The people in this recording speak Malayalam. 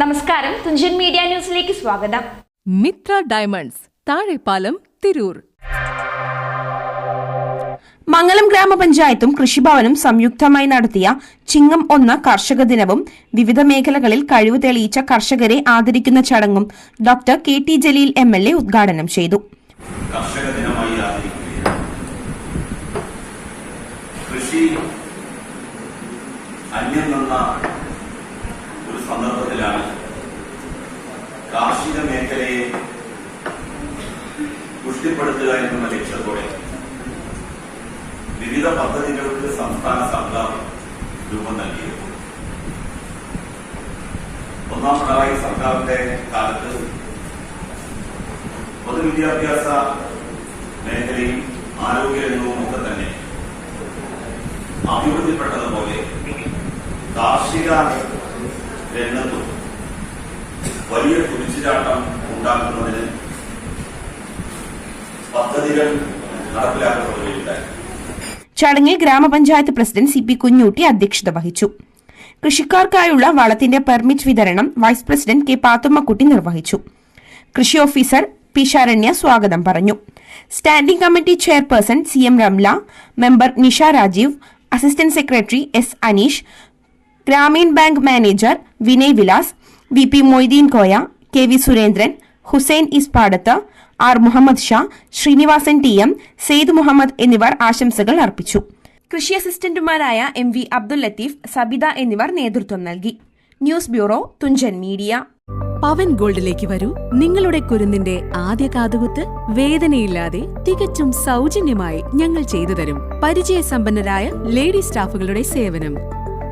നമസ്കാരം. തുഞ്ചൻ മീഡിയ ന്യൂസിലേക്ക് സ്വാഗതം. മിത്ര ഡയമണ്ട്സ് താഴെപ്പാലം തിരൂർ. മംഗലം ഗ്രാമപഞ്ചായത്തും കൃഷിഭവനും സംയുക്തമായി നടത്തിയ ചിങ്ങം ഒന്ന് കർഷക ദിനവും വിവിധ മേഖലകളിൽ കഴിവ് തെളിയിച്ച കർഷകരെ ആദരിക്കുന്ന ചടങ്ങും doctor K T Jaleel M L A ഉദ്ഘാടനം ചെയ്തു. കർഷക ദിനമായി കൃഷി അന്യം നിന്ന ഒരു സന്ദർഭത്തിലാണ് കാർഷിക മേഖലയെ പുഷ്ടിപ്പെടുത്തുക എന്നുള്ള ലക്ഷ്യത്തോടെ വിവിധ പദ്ധതികൾക്ക് സംസ്ഥാന സർക്കാർ രൂപം നൽകിയത് ഒന്നാം പിണറായി സർക്കാരിന്റെ കാലത്ത് പൊതുവിദ്യാഭ്യാസ മേഖലയും ആരോഗ്യരംഗവും ഒക്കെ തന്നെ അഭിവൃദ്ധിപ്പെട്ടതുപോലെ കാർഷിക രംഗത്തും വലിയ കുതിച്ചുചാട്ടം ഉണ്ടാക്കുന്നതിന് പദ്ധതികൾ നടപ്പിലാക്കപ്പെടുകയുണ്ടായി ചടങ്ങിൽ ഗ്രാമപഞ്ചായത്ത് പ്രസിഡന്റ് സി പി കുഞ്ഞൂട്ടി അധ്യക്ഷത വഹിച്ചു. കൃഷിക്കാർക്കായുള്ള വളത്തിന്റെ പെർമിറ്റ് വിതരണം വൈസ് പ്രസിഡന്റ് കെ പാത്തുമ്മക്കുട്ടി നിർവഹിച്ചു. കൃഷി ഓഫീസർ പി ശരണ്യ സ്വാഗതം പറഞ്ഞു. Standing committee chairperson C M Ramla member Nisha Rajeev assistant secretary S Aneesh Grameen bank manager Vinay Vilas V P Moideen Koya K V Surendran Hussain Ispadath R Muhammad Shah Sreenivasan T M Syed Muhammad എന്നിവർ ആശംസകൾ അർപ്പിച്ചു. കൃഷി അസിസ്റ്റന്റുമാരായ എം വി അബ്ദുൽ ലത്തീഫ് സബിത എന്നിവർ നേതൃത്വം നൽകി. News bureau Thunchan media. Pavan ഗോൾഡിലേക്ക് വരൂ. നിങ്ങളുടെ കുരുന്നിന്റെ ആദ്യ കാതുകുത്ത് വേദനയില്ലാതെ തികച്ചും സൗജന്യമായി ഞങ്ങൾ ചെയ്തു തരും. പരിചയസമ്പന്നരായ ലേഡി സ്റ്റാഫുകളുടെ സേവനം.